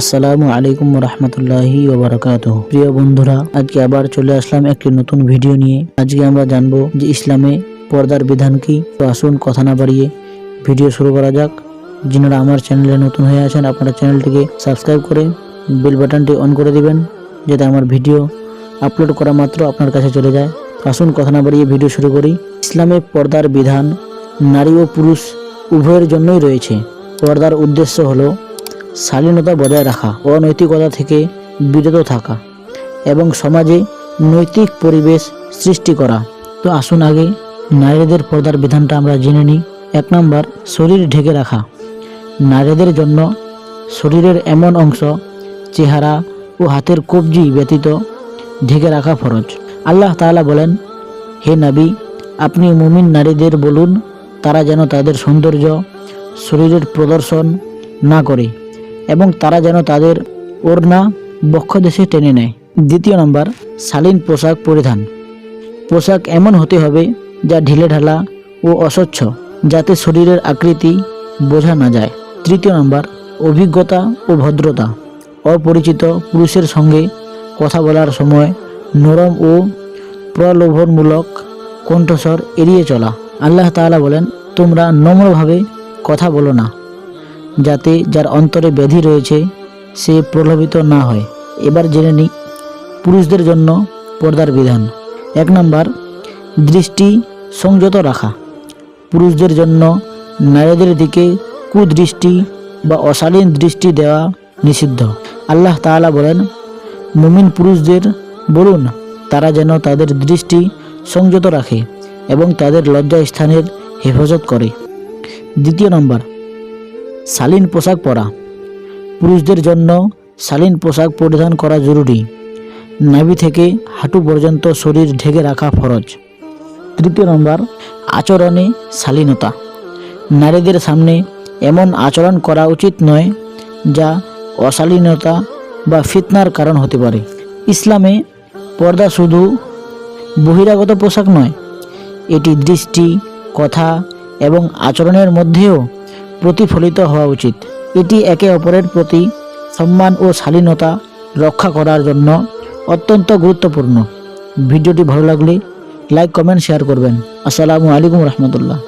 আসসালামু আলাইকুম রহমতুল্লাহি ওবরাকাত প্রিয় বন্ধুরা, আজকে আবার চলে আসলাম একটি নতুন ভিডিও নিয়ে। আজকে আমরা জানব যে ইসলামে পর্দার বিধান কি। তো আসুন কথা না বাড়িয়ে ভিডিও শুরু করা যাক। যিনারা আমার চ্যানেলে নতুন হয়ে আছেন, আপনারা চ্যানেলটিকে সাবস্ক্রাইব করে বেল বাটনটি অন করে দিবেন, যাতে আমার ভিডিও আপলোড করা মাত্র আপনার কাছে চলে যায়। আসুন কথা না বাড়িয়ে ভিডিও শুরু করি। ইসলামে পর্দার বিধান নারী ও পুরুষ উভয়ের জন্যই রয়েছে। পর্দার উদ্দেশ্য হলো শালীনতা বজায় রাখা, অনৈতিকতা থেকে বিরত থাকা এবং সমাজে নৈতিক পরিবেশ সৃষ্টি করা। তো আসুন আগে নারীদের পর্দার বিধানটা আমরা জেনে নিই। এক নম্বর, শরীর ঢেকে রাখা। নারীদের জন্য শরীরের এমন অংশ, চেহারা ও হাতের কবজি ব্যতীত ঢেকে রাখা ফরজ। আল্লাহ তাআলা বলেন, হে নবী, আপনি মুমিন নারীদের বলুন, তারা যেন তাদের সৌন্দর্য, শরীরের প্রদর্শন না করে। এবং তারা যেন তাদের ওড়না বক্ষদেশে টেনে নেয়। দ্বিতীয় নম্বর, শালীন পোশাক পরিধান। পোশাক এমন হতে হবে যা ঢিলে ঢালা ও অস্বচ্ছ, যাতে শরীরের আকৃতি বোঝা না যায়। তৃতীয় নম্বর, অভিজ্ঞতা ও ভদ্রতা। অপরিচিত পুরুষের সঙ্গে কথা বলার সময় নরম ও প্রলোভনমূলক কণ্ঠস্বর এড়িয়ে চলা। আল্লাহ তাআলা বলেন, তোমরা নম্রভাবে কথা বলো না। যাতে যার অন্তরে ব্যাধি রয়েছে, সে প্রলোভিত না হয়। এবার জেনে নিই পুরুষদের জন্য পর্দার বিধান। এক নাম্বার, দৃষ্টি সংযত রাখা। পুরুষদের জন্য নারীদের দিকে কুদৃষ্টি বা অশালীন দৃষ্টি দেওয়া নিষিদ্ধ। আল্লাহ তাআলা বলেন, মুমিন পুরুষদের বলুন, তারা যেন তাদের দৃষ্টি সংযত রাখে এবং তাদের লজ্জা স্থানের হেফাজত করে। দ্বিতীয় নম্বর শালীন পোশাক পরা। পুরুষদের জন্য শালীন পোশাক পরিধান করা জরুরি। নাভি থেকে হাঁটু পর্যন্ত শরীর ঢেকে রাখা ফরজ। তৃতীয় নম্বর, আচরণে শালীনতা। নারীদের সামনে এমন আচরণ করা উচিত নয়, যা অশালীনতা বা ফিতনার কারণ হতে পারে। ইসলামে পর্দা শুধু বহিরাগত পোশাক নয়, এটি দৃষ্টি, কথা এবং আচরণের মধ্যেও প্রতিফলিত হওয়া উচিত। এটি একে অপরের প্রতি সম্মান ও শালীনতা রক্ষা করার জন্য অত্যন্ত গুরুত্বপূর্ণ। ভিডিওটি ভালো লাগলে লাইক, কমেন্ট, শেয়ার করবেন। আসসালামু আলাইকুম রহমতুল্লাহ।